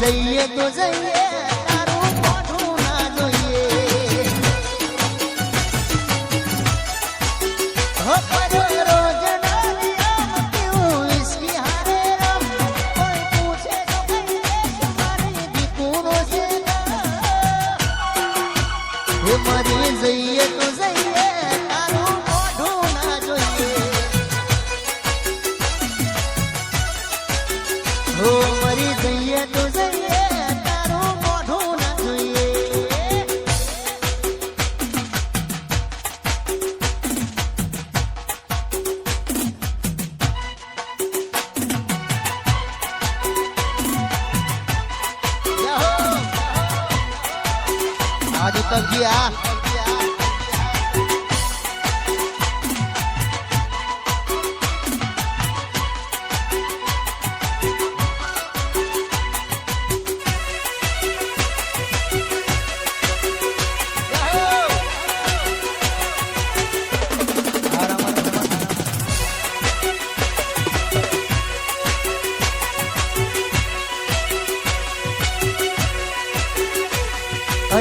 જઈએ તો જઈએ તારું મોઢું ના જોઈએ હો રોજ મારી મરી આજુ તક ગયા.